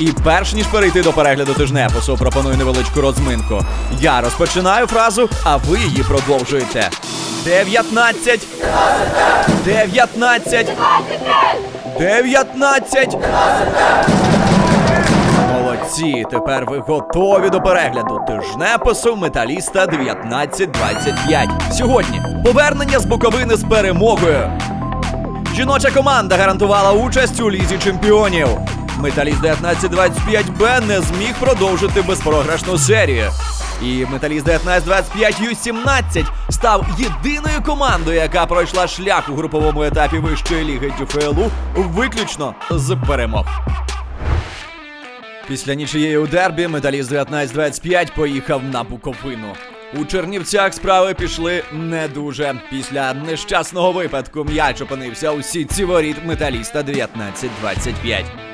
І перш ніж перейти до перегляду тижнепису, пропоную невеличку розминку. Я розпочинаю фразу, а ви її продовжуєте. 19 19 19 Молодці, тепер ви готові до перегляду тижнепису металіста 1925. Сьогодні повернення з Буковини з перемогою. Жіноча команда гарантувала участь у лізі чемпіонів. Металіст 1925Б не зміг продовжити безпрограшну серію. І металіст 1925 Ю-17 став єдиною командою, яка пройшла шлях у груповому етапі вищої ліги ДЮФЛУ виключно з перемог. Після нічиєї у дербі металіст 1925 поїхав на Буковину. У Чернівцях справи пішли не дуже. Після нещасного випадку м'яч опинився у сітці воріт металіста 1925.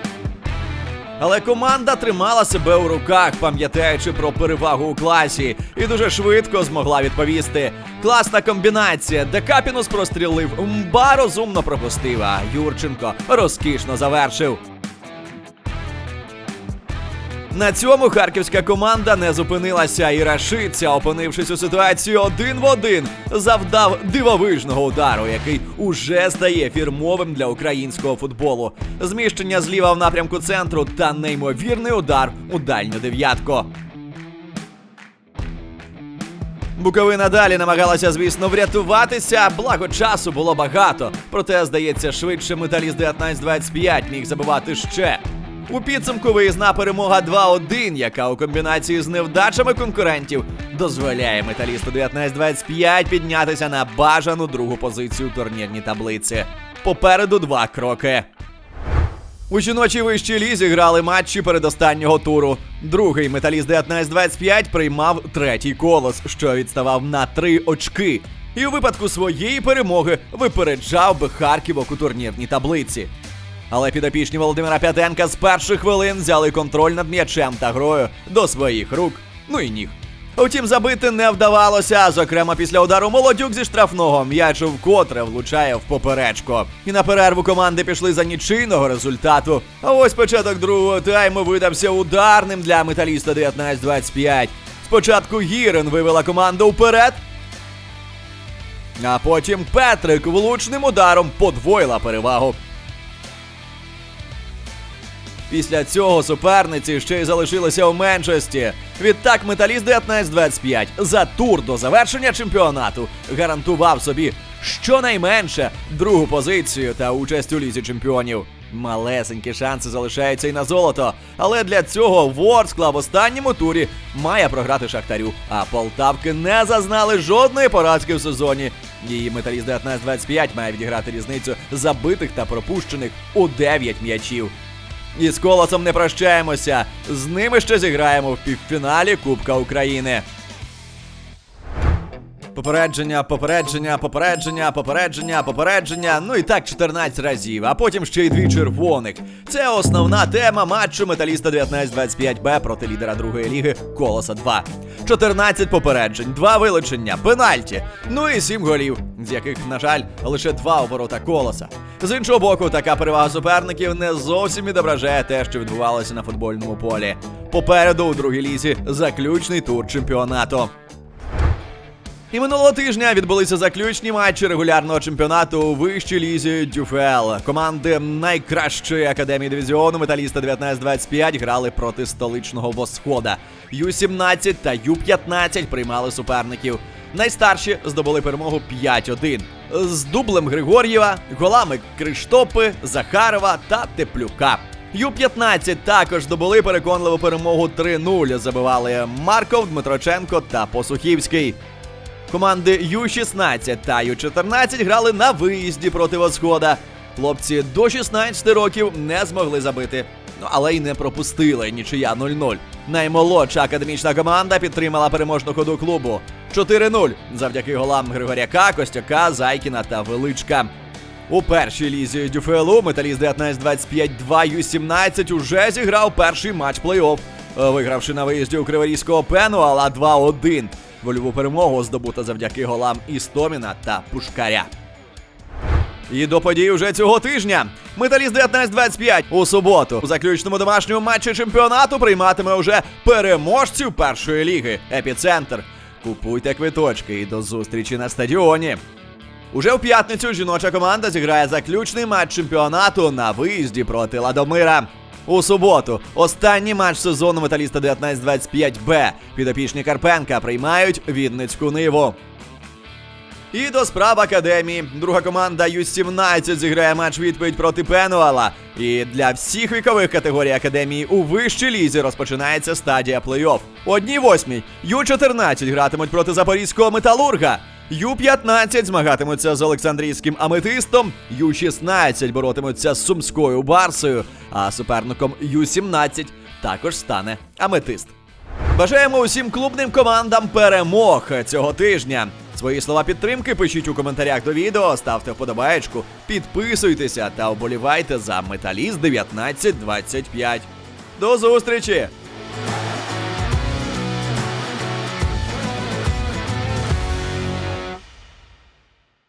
Але команда тримала себе у руках, пам'ятаючи про перевагу у класі, і дуже швидко змогла відповісти. Класна комбінація, де Капінус прострілив, Мба розумно пропустив, а Юрченко розкішно завершив. На цьому харківська команда не зупинилася, і Рашиця, опинившись у ситуації один в один, завдав дивовижного удару, який уже стає фірмовим для українського футболу. Зміщення зліва в напрямку центру та неймовірний удар у дальню дев'ятку. Буковина далі намагалася, звісно, врятуватися, благо часу було багато. Проте, здається, швидше металіст 1925 міг забивати ще. У підсумку виїзна перемога 2-1, яка у комбінації з невдачами конкурентів дозволяє металісту 1925 піднятися на бажану другу позицію у турнірній таблиці. Попереду два кроки. У жіночій вищій лізі грали матчі передостаннього туру. Другий металіст 1925 приймав третій колос, що відставав на три очки. І у випадку своєї перемоги випереджав би Харківок у турнірній таблиці. Але підопічні Володимира П'ятенка з перших хвилин взяли контроль над м'ячем та грою до своїх рук, ну і ніг. Утім, забити не вдавалося. Зокрема, після удару молодюк зі штрафного м'яч вкотре влучає в поперечко. І на перерву команди пішли за нічийного результату. А ось початок другого тайму видався ударним для металіста 19-25. Спочатку Гірен вивела команду вперед. А потім Петрик влучним ударом подвоїла перевагу. Після цього суперниці ще й залишилися у меншості. Відтак металіст 19-25 за тур до завершення чемпіонату гарантував собі щонайменше другу позицію та участь у лізі чемпіонів. Малесенькі шанси залишаються і на золото. Але для цього Ворскла в останньому турі має програти Шахтарю. А Полтавки не зазнали жодної поразки в сезоні. Її металіст 19-25 має відіграти різницю забитих та пропущених у 9 м'ячів. І з колосом не прощаємося. З ними ще зіграємо в півфіналі Кубка України. Попередження, попередження, попередження, попередження, попередження. Ну і так 14 разів, а потім ще й дві червоних. Це основна тема матчу металіста 19-25Б проти лідера другої ліги Колоса 2. 14 попереджень, 2 вилучення, пенальті, ну і 7 голів, з яких, на жаль, лише 2 у ворота колоса. З іншого боку, така перевага суперників не зовсім відображає те, що відбувалося на футбольному полі. Попереду у другій лізі заключний тур чемпіонату. І минулого тижня відбулися заключні матчі регулярного чемпіонату у вищій лізі Дюфел. Команди найкращої академії дивізіону металіста 19-25 грали проти столичного восхода. Ю-17 та Ю-15 приймали суперників. Найстарші здобули перемогу 5-1 з дублем Григор'єва, голами Криштопи, Захарова та Теплюка. Ю-15 також здобули переконливу перемогу 3-0. Забивали Марков, Дмитроченко та Посухівський. Команди Ю-16 та Ю-14 грали на виїзді проти Восхода. Хлопці до 16 років не змогли забити. Ну, але й не пропустили нічия 0-0. Наймолодша академічна команда підтримала переможну ходу клубу 4-0 завдяки голам Григоряка, Костяка, Зайкіна та Величка. У першій лізі Дюфелу металіст 19-25 2 Ю-17 уже зіграв перший матч плей-офф, вигравши на виїзді у Криворізького пену, але 2-1. Вольову перемогу здобута завдяки голам Істоміна та Пушкаря. І до подій уже цього тижня. Металіст 19-25 у суботу у заключному домашньому матчі чемпіонату прийматиме уже переможців першої ліги Епіцентр. Купуйте квиточки і до зустрічі на стадіоні. Уже в п'ятницю жіноча команда зіграє заключний матч чемпіонату на виїзді проти Ладомира. У суботу останній матч сезону металіста 19-25Б. Підопічні Карпенка приймають Відницьку Ниву. І до справ академії. Друга команда Ю-17 зіграє матч відповідь проти Пенуала. І для всіх вікових категорій академії у вищій лізі розпочинається стадія плей-офф. Одній восьмій Ю-14 гратимуть проти запорізького металурга. Ю-15 змагатимуться з Олександрійським аметистом, Ю-16 боротимуться з Сумською Барсою, а суперником Ю-17 також стане аметист. Бажаємо усім клубним командам перемог цього тижня. Свої слова підтримки пишіть у коментарях до відео, ставте вподобаєчку, підписуйтеся та оболівайте за Металіст 1925. До зустрічі!